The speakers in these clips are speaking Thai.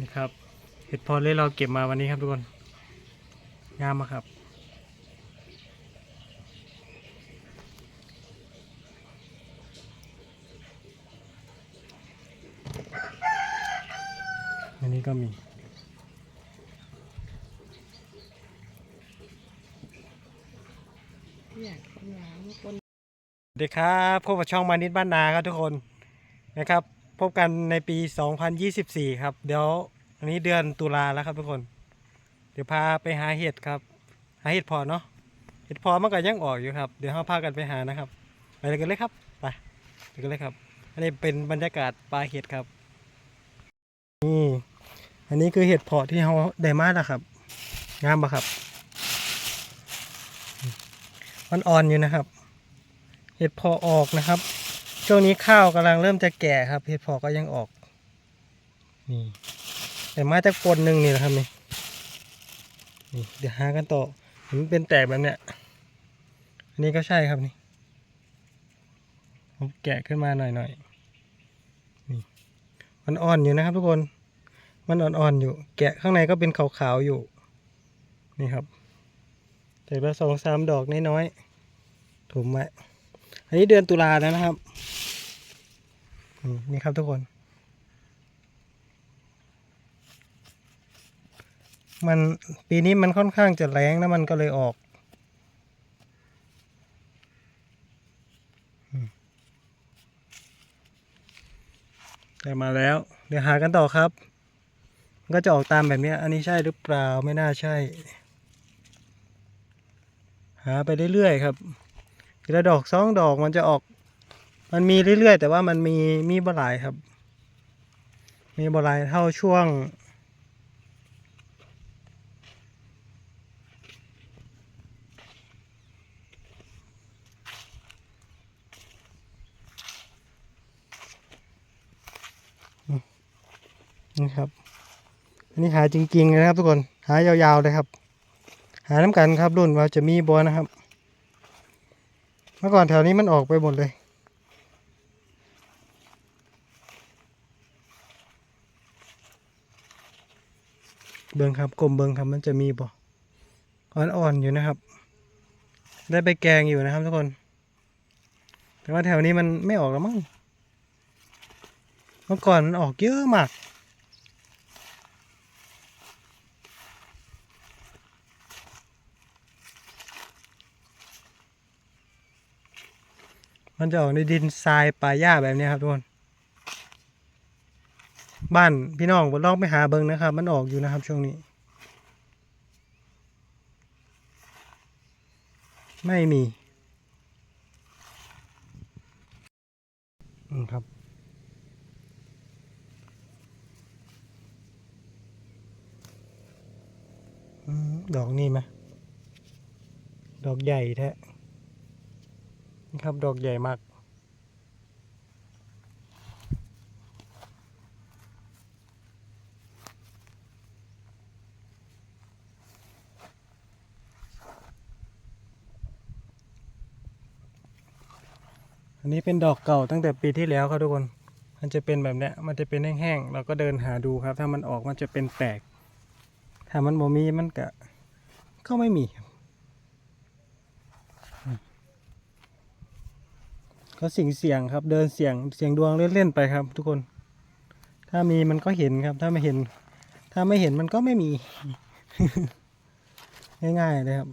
นี่ครับเห็ดพอเลยเราเก็บมาวันนี้ครับทุกคนงามมากครับ อันนี้ก็มีเนี่ยคนหลานคนสวัสดีครับพบกับช่องมานิดบ้านนาครับทุกคนนะครับ พบกันในปี 2024 ครับ เดี๋ยวอันนี้เดือนตุลาแล้วครับทุกคน เดี๋ยวพาไปหาเห็ดครับ หาเห็ดพอเนาะ เห็ดพอมันก็ยังออกอยู่ครับ เดี๋ยวเราพากันไปหานะครับ ไปเลยกันเลยครับไปไปกันเลยครับ อันนี้เป็นบรรยากาศปลาเห็ดครับ นี่ อันนี้คือเห็ดพาะที่เราได้มาแล้วครับ งามปะครับ มันอ่อนอยู่นะครับ เห็ดพอออกนะครับ ช่วงนี้ข้าวกำลังเริ่มจะแก่ครับเห็ดเพอก็ยังออก นี่แต่มาจากปนหนึ่งนี่นะครับนี่นี่เดี๋ยวหากันต่อเห็นมันเป็นแตกแบบเนี้ยอันนี้ก็ใช่ครับนี่ผมแกะขึ้นมาหน่อยหน่อยนี่มันอ่อนอยู่นะครับทุกคน มันอ่อนๆอยู่ แกะข้างในก็เป็นขาวๆอยู่ นี่ครับแต่ละสองสามดอกน้อยๆถุมไว้ อันนี้เดือนตุลาแล้วนะครับ นี่ครับทุกคน มันปีนี้มันค่อนข้างจะแรงนะมันก็เลยออกได้มาแล้ว เดี๋ยวหากันต่อครับ ก็จะออกตามแบบนี้ อันนี้ใช่หรือเปล่าไม่น่าใช่ หาไปเรื่อยๆครับ ทีละดอกสองดอกมันจะออก มันมีเรื่อยๆ แต่ว่ามันมีมีบ่หลายครับ มีบ่หลายเท่าช่วง นี่ครับ อันนี้หาจริงๆนะครับทุกคน หายาวๆเลยครับ หาน้ำกันครับรุ่นว่าจะมีบัวนะครับ มื่อก่อนแถวนี้มันออกไปหมดเลย เบิงครับกลมเบิงครับมันจะมีบ่อ่อนๆอยู่นะครับ ได้ไปแกงอยู่นะครับทุกคน แต่ว่าแถวนี้มันไม่ออกแล้วมั้งเมื่อก่อนมันออกเยอะมาก มันจะออกในดินทรายป่าหญ้าแบบนี้ครับทุกคน บ้านพี่น้องบนลองไปหาเบิงนะครับ มันออกอยู่นะครับช่วงนี้ ไม่มีอืมครับอืมดอกนี่ไหมดอกใหญ่แท้ นี่ครับดอกใหญ่มาก อันนี้เป็นดอกเก่าตั้งแต่ปีที่แล้วครับทุกคน มันจะเป็นแบบเนี้ย มันจะเป็นแห้งๆ เราก็เดินหาดูครับ ถ้ามันออกมันจะเป็นแตก ถ้ามันบ่มีมันก็ก็ไม่มีครับอืม ก็สิ่งเสี่ยงครับ เดินเสี่ยงเสี่ยงดวงเล่นๆไปครับ ทุกคน ถ้ามีมันก็เห็นครับ ถ้าไม่เห็น ถ้าไม่เห็นมันก็ไม่มี ง่ายๆเลยครับ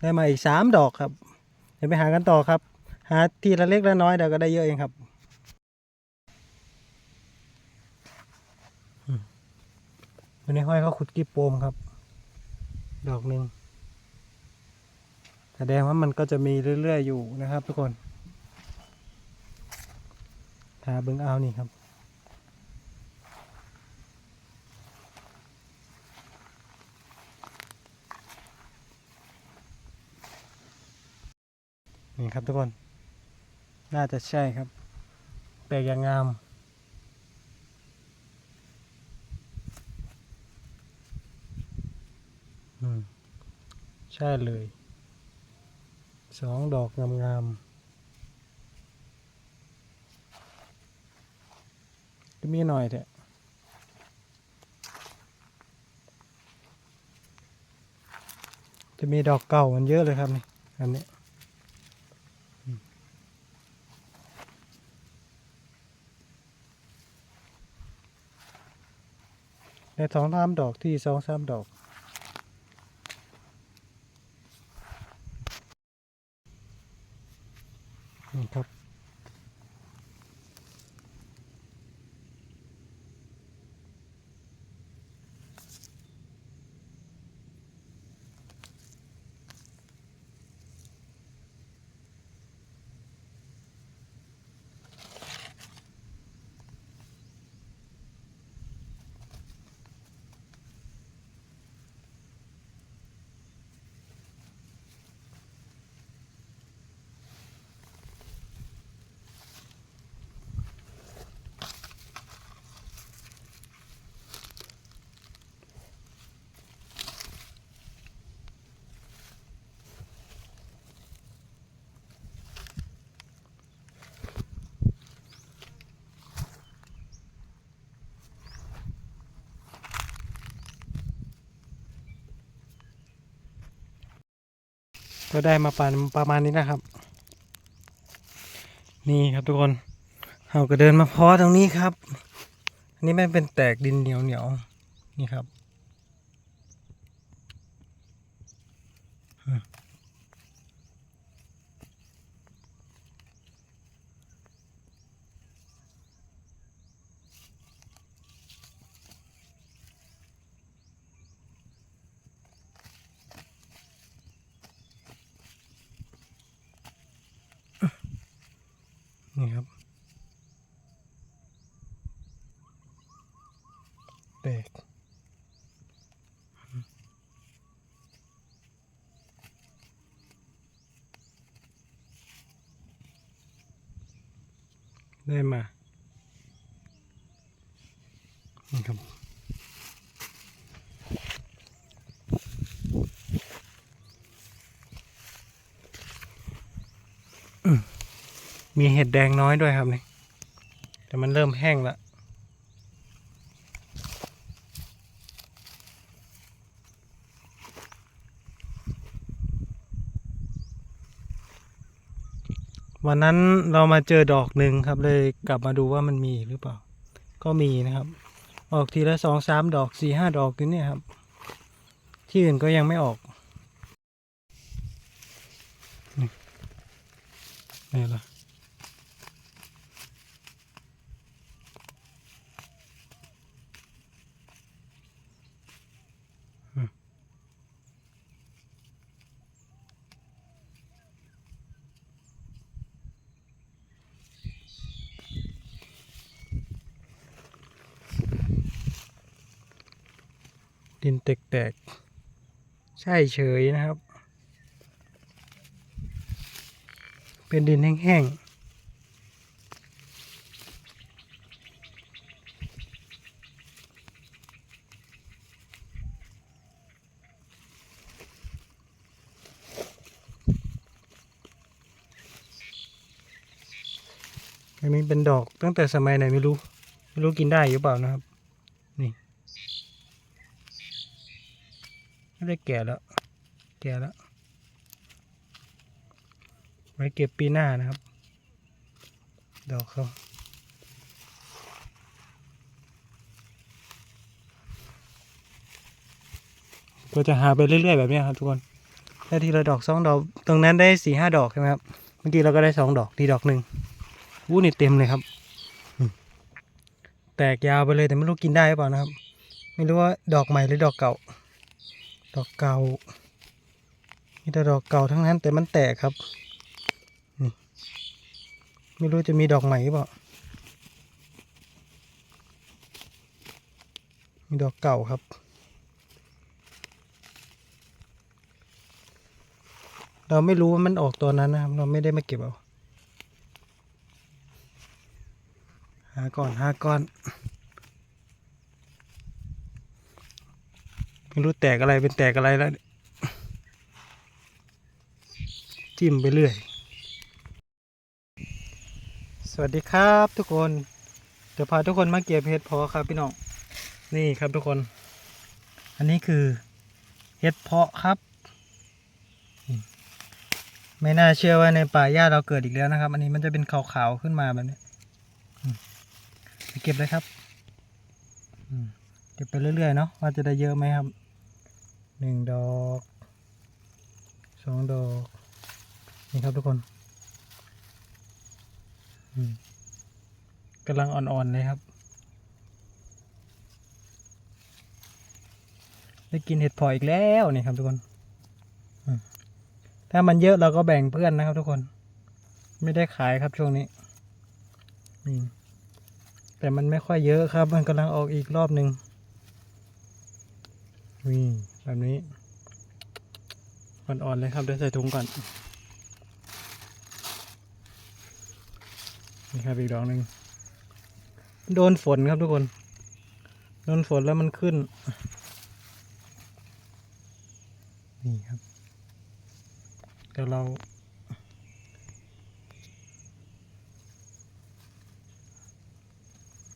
ได้มาอีกสามดอกครับ เดี๋ยวไปหากันต่อครับ หาทีละเล็กละน้อยเดี๋ยวก็ได้เยอะเองครับอืมวันนี้ห้อยเขาขุดกีบโปมครับ ดอกหนึ่ง แสดงว่ามันก็จะมีเรื่อย ๆ อยู่นะครับ ทุกคนหาเบิ้งเอานี่ครับ นี่ครับทุกคน น่าจะใช่ครับ แปลกอย่างงามอืมใช่เลย สองดอกงามๆก็มีหน่อยเถอะจะมีดอกเก่ามันเยอะเลยครับนี่อันนี้ในสองสามดอกที่สองสามดอก ก็ได้มาประมาณประมาณนี้นะครับ นี่ครับทุกคนเราก็เดินมาพอตรงนี้ครับ อันนี้มันเป็นแตกดินเหนียวเหนียวๆนี่ครับ แตกได้มา นี่ครับมมีเห็ดแดงน้อยด้วยครับนี่ แต่มันเริ่มแห้งแล้ว วันนั้นเรามาเจอดอกหนึ่งครับ เลยกลับมาดูว่ามันมีหรือเปล่า ก็มีนะครับ ออกทีละสองสามดอกสี่ห้าดอกอยู่เนี่ยครับ ที่อื่นก็ยังไม่ออกนี่นี่ละ ดินแตกๆ ใช่เฉยนะครับ เป็นดินแห้งๆอันนี้เป็นดอกตั้งแต่สมัยไหนไม่รู้ ไม่รู้กินได้หรือเปล่านะครับ ไม่ได้แก่แล้ว แก่แล้วไว้เก็บปีหน้านะครับ ดอกเขาก็จะหาไปเรื่อยๆแบบนี้ครับทุกคนได้ทีละดอกสองดอก ตรงนั้นได้สี่ห้าดอกใช่ไหมครับ เมื่อกี้เราก็ได้สองดอกนี่ดอกหนึ่งวู้นี่เต็มเลยครับ แตกยาวไปเลยแต่ไม่รู้กินได้หรือเปล่านะครับ ไม่รู้ว่าดอกใหม่หรือดอกเก่า ดอกเก่ามีแต่ดอกเก่าทั้งนั้นแต่มันแตกครับนี่ไม่รู้จะมีดอกใหม่หรือเปล่ามีดอกเก่าครับเราไม่รู้ว่ามันออกตัวนั้นนะครับ เราไม่ได้มาเก็บเอาหาก่อนหาก่อน ไม่รู้แตกอะไรเป็นแตกอะไรแล้ว จิ้มไปเรื่อย สวัสดีครับทุกคนเดี๋ยวพาทุกคนมาเก็บเห็ดเพาะครับพี่น้องนี่ครับทุกคน อันนี้คือเห็ดเพาะครับ ไม่น่าเชื่อว่าในป่าหญ้าเราเกิดอีกแล้วนะครับ อันนี้มันจะเป็นขาวๆขึ้นมาแบบนี้ไปเก็บเลยครับเก็บไปเรื่อยๆเนาะว่าจะได้เยอะไหมครับ หนึ่งดอกสองดอก นี่ครับทุกคนกำลังอ่อนๆเลยครับ ได้กินเห็ดพออีกแล้วนี่ครับทุกคนถ้ามันเยอะเราก็แบ่งเพื่อนนะครับทุกคน ไม่ได้ขายครับช่วงนี้แต่มันไม่ค่อยเยอะครับ มันกำลังออกอีกรอบหนึ่งนี่ง แบบนี้อ่อนๆเลยครับเดี๋ยวใส่ถุงก่อนนี่ครับอีกดอกหนึ่งโดนฝนครับทุกคน โดนฝนแล้วมันขึ้น นี่ครับเดี๋ยวเรา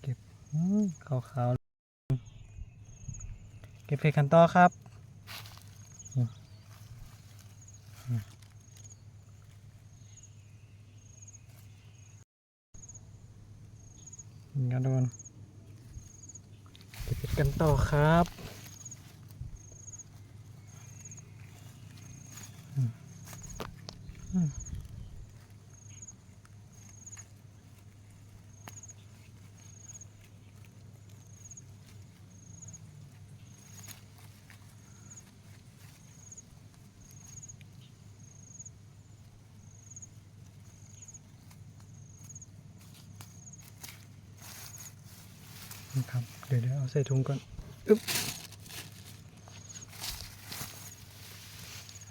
เก็บขาวๆเก็บเพกันต่อครับอืมอืม นะโดนติดกันต่อครับ ดี๋ยวเดี๋ยวเอาใส่ถุงก่อนอึ๊บ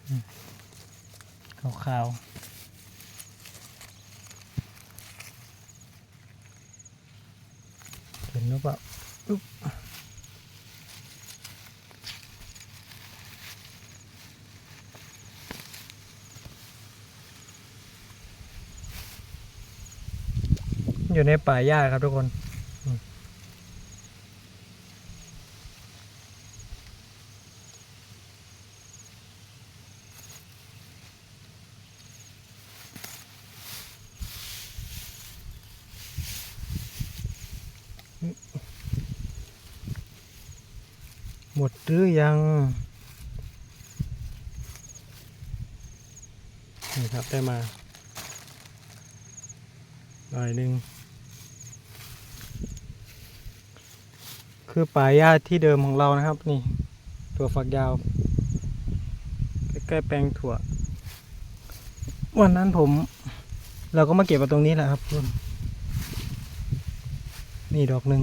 อืมขาวๆเห็นหรือเปล่าอึ๊บอยู่ในป่าหญ้าครับทุกคน มดหรือยังนี่ครับได้มาหน่อยหนึ่งคือป่าหญ้าที่เดิมของเรานะครับ นี่ถั่วฝักยาวใกล้ๆแปลงถั่ว วันนั้นผม เราก็มาเก็บมาตรงนี้แหละครับทุกคนนี่ดอกหนึ่ง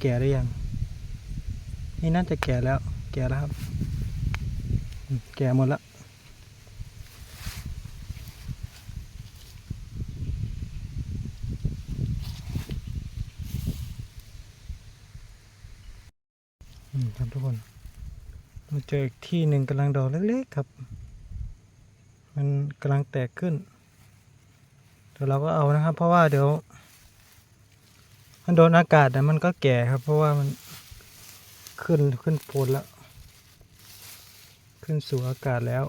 แก่หรือยัง นี่น่าจะแก่แล้ว แก่แล้วครับ แก่หมดแล้วอืมครับทุกคนมาเจออีกที่หนึ่งกำลังดอกเล็กๆครับ มันกำลังแตกขึ้น เดี๋ยวเราก็เอานะครับ เพราะว่าเดี๋ยว มันโดนอากาศนะมันก็แก่ครับ เพราะว่ามัน ขึ้นขึ้นโพลแล้ว ขึ้นสู่อากาศแล้ว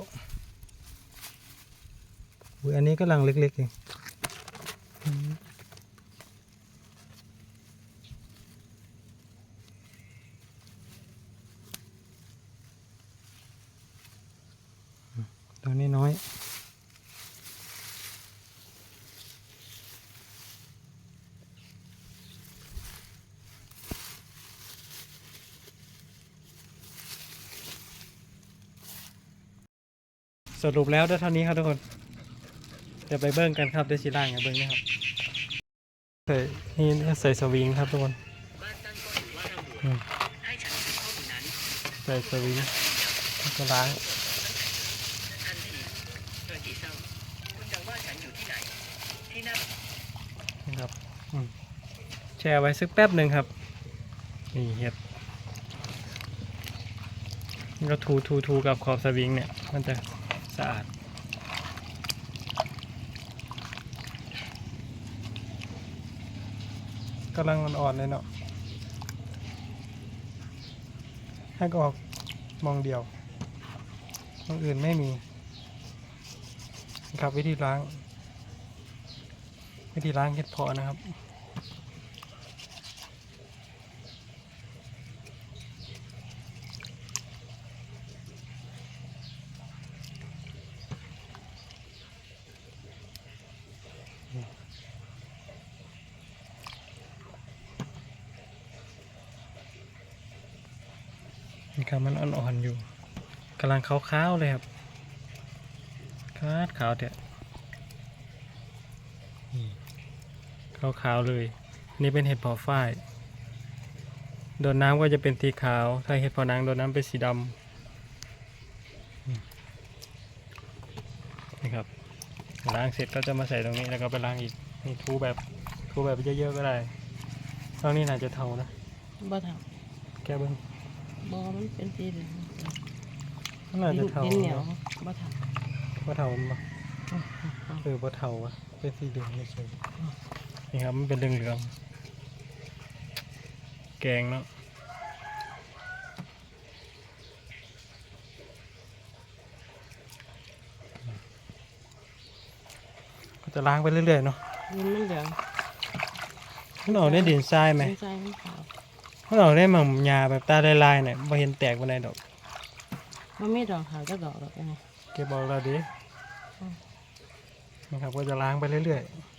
อุ้ยอันนี้กำลังเล็กๆเองตัวนี้น้อย สรุปแล้วได้เท่านี้ครับทุกคนเดี๋ยวไปเบิ้งกันครับได้สีล่างไงเบิ้งนะครับใส่นี่ใส่สวิงครับทุกคนบ้านตั้งก็ถือว่าเราเหนื่อยใส่สวิงก็ล้างครับแช่ไว้สักแป๊บหนึ่งครับนี่เห็ดแล้วก็ทูทูทูกับขอบสวิงเนี่ย มันจะ สะอาดกำลังอ่อนๆเลยเนาะให้ออกมองเดียวมองอื่นไม่มีครับวิธีล้าง วิธีล้างเห็ดพาะนะครับ นี่ครับมันอ่อนๆอยู่กำลังขาวๆเลยครับขาวขาวๆเถอะนี่ขาวๆเลย นี่เป็นเห็ดเพาะฝ้ายโดนน้ำก็จะเป็นสีขาว ถ้าเห็ดเพาะนางโดนน้ำเป็นสีดำอืมนี่ครับล้างเสร็จก็จะมาใส่ตรงนี้แล้วก็ไปล้างอีกนี่ทูแบบทูแบบเยอะๆก็ได้ตรงนี้น่าจะเท่านะบ่เท่าแกเบิ้ง บ่มันเป็นสีเหลืองน่าจะดินเท่าดินเหนียวบ่เท่าว่าเท่ามันปะอืมอืมอืมเออว่าเท่าวะเป็นสีเหลืองไม่ใช่นี่ครับมันเป็นเหลืองเหลืองๆแกงเนาะก็จะล้างไปเรื่อยๆเนาะดินมันเหลืองมันออกได้ดินทรายไหมดินทรายมันขาว มันออกได้หม่ำยาแบบตาลายๆเนี่ยบ่เห็นแตกวันไหนดอกมันไม่ดอกขาวจะดอกดอกยังไงเก็บบอกเราดิอืมนะครับก็จะล้างไปเรื่อยๆ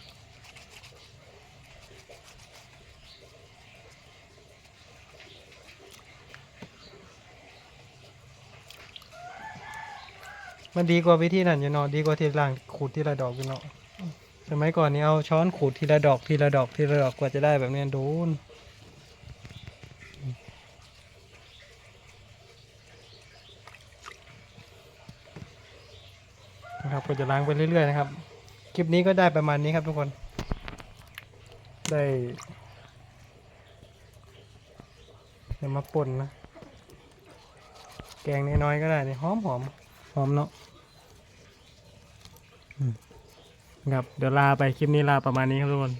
มันดีกว่าวิธีนั้นอยู่เนาะดีกว่าที่ล้างขูดทีละดอกอยู่เนาะสมัยก่อนนี่เอาช้อนขูดทีละดอกทีละดอกทีละดอกกว่าจะได้แบบนี้โดน นะครับก็จะล้างไปเรื่อยๆนะครับ คลิปนี้ก็ได้ประมาณนี้ครับทุกคน ได้เดี๋ยวมาป่นนะ แกงน้อยๆก็ได้นี่หอมหอมหอมเนาะอืมครับเดี๋ยวลาไปคลิปนี้ลาประมาณนี้ครับทุกคน